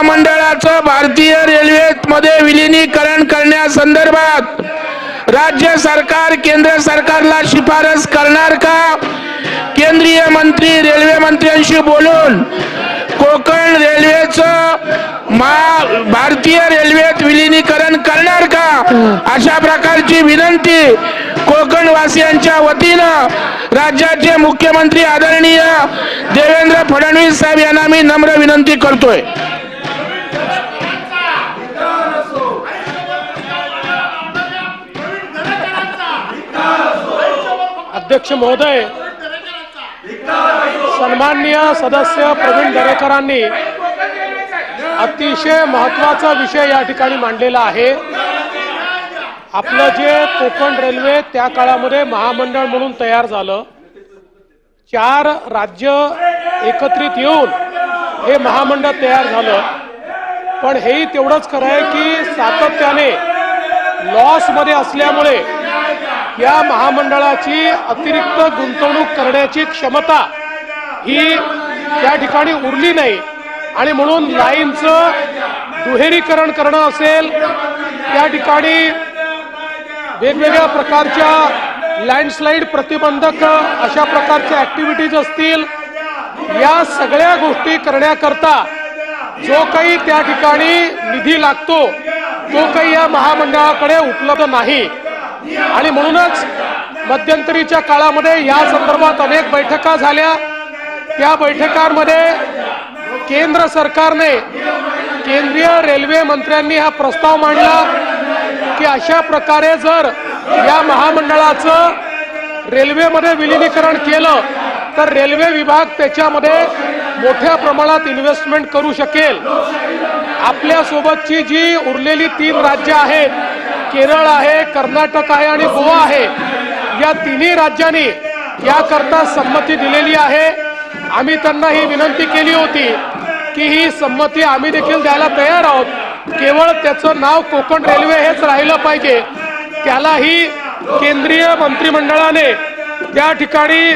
महामंडळाचं भारतीय रेल्वेमध्ये विलिनीकरण करण्यासंदर्भात राज्य सरकार केंद्र सरकारला शिफारस करणार का? केंद्रीय मंत्री रेल्वे मंत्र्यांशी बोलून कोकण रेल्वेचं महा भारतीय रेल्वेत विलिनीकरण करणार का? अशा प्रकारची विनंती कोकण वासियांच्या वतीनं राज्याचे मुख्यमंत्री आदरणीय देवेंद्र फडणवीस साहेब यांना मी नम्र विनंती करतोय. अध्यक्ष महोदय सन्माननीय सदस्य प्रवीण दरेकरांनी अतिशय महत्त्वाचा विषय या ठिकाणी मांडलेला आहे. आपलं जे कोकण रेल्वे त्या काळामध्ये महामंडळ म्हणून तयार झालं चार राज्य एकत्रित येऊन हे महामंडळ तयार झालं. पण हेही तेवढंच खरं आहे की सातत्याने लॉसमध्ये असल्यामुळे या महामंडळाची अतिरिक्त गुंतवणूक करण्याची क्षमता ही त्या ठिकाणी उरली नाही. आणि म्हणून लाईनचं दुहेरीकरण करणं असेल त्या ठिकाणी वेगवेगळ्या प्रकारच्या लँडस्लाईड प्रतिबंधक अशा प्रकारच्या ऍक्टिव्हिटीज असतील. या सगळ्या गोष्टी करण्याकरता जो काही त्या ठिकाणी निधी लागतो तो काही या महामंडळाकडे उपलब्ध नाही. आणि म्हणूनच मध्यंतरीच्या काळामध्ये या संदर्भात अनेक बैठका झाल्या. त्या बैठकांमध्ये केंद्र सरकारने केंद्रीय रेल्वे मंत्र्यांनी हा प्रस्ताव मांडला की अशा प्रकारे जर या महामंडळाचं रेल्वेमध्ये विलिनीकरण केलं तर रेल्वे विभाग त्याच्यामध्ये मोठ्या प्रमाणात इन्व्हेस्टमेंट करू शकेल. आपल्यासोबतची जी उरलेली तीन राज्य आहेत केरळ आहे कर्नाटक आहे आणि गोवा आहे. या तिन्ही राज्यांनी याकरता संमती दिलेली आहे. आम्ही त्यांना ही विनंती केली होती की ही संमती आम्ही देखील द्यायला तयार आहोत. केवळ त्याचं नाव कोकण रेल्वे हेच राहिलं पाहिजे. त्यालाही केंद्रीय मंत्रिमंडळाने त्या ठिकाणी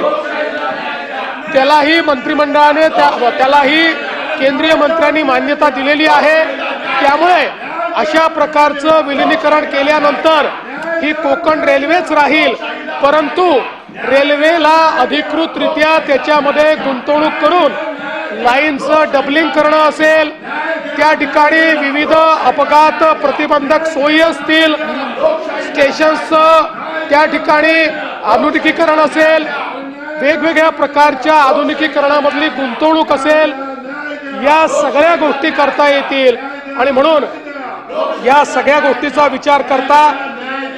त्यालाही मंत्रिमंडळाने त्या त्यालाही केंद्रीय मंत्र्यांनी मान्यता दिलेली आहे. त्यामुळे अशा प्रकारचं विलिनीकरण केल्यानंतर ही कोकण रेल्वेच राहील. परंतु रेल्वेला अधिकृतरित्या त्याच्यामध्ये गुंतवणूक करून लाईनचं डबलिंग करणं असेल त्या ठिकाणी विविध अपघात प्रतिबंधक सोयी असतील स्टेशन्सचं त्या ठिकाणी आधुनिकीकरण असेल वेगवेगळ्या प्रकारच्या आधुनिकीकरणामधली गुंतवणूक असेल या सगळ्या गोष्टी करता येतील. आणि म्हणून या सगळ्या गोष्टीचा विचार करता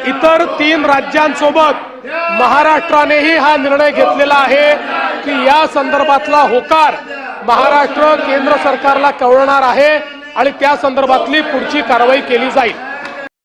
इतर तीन राज्यांसोबत महाराष्ट्रानेही हा निर्णय घेतलेला आहे की या संदर्भातला होकार महाराष्ट्र केंद्र सरकारला कळवणार आहे आणि त्या संदर्भातली पुढची कारवाई केली जाईल.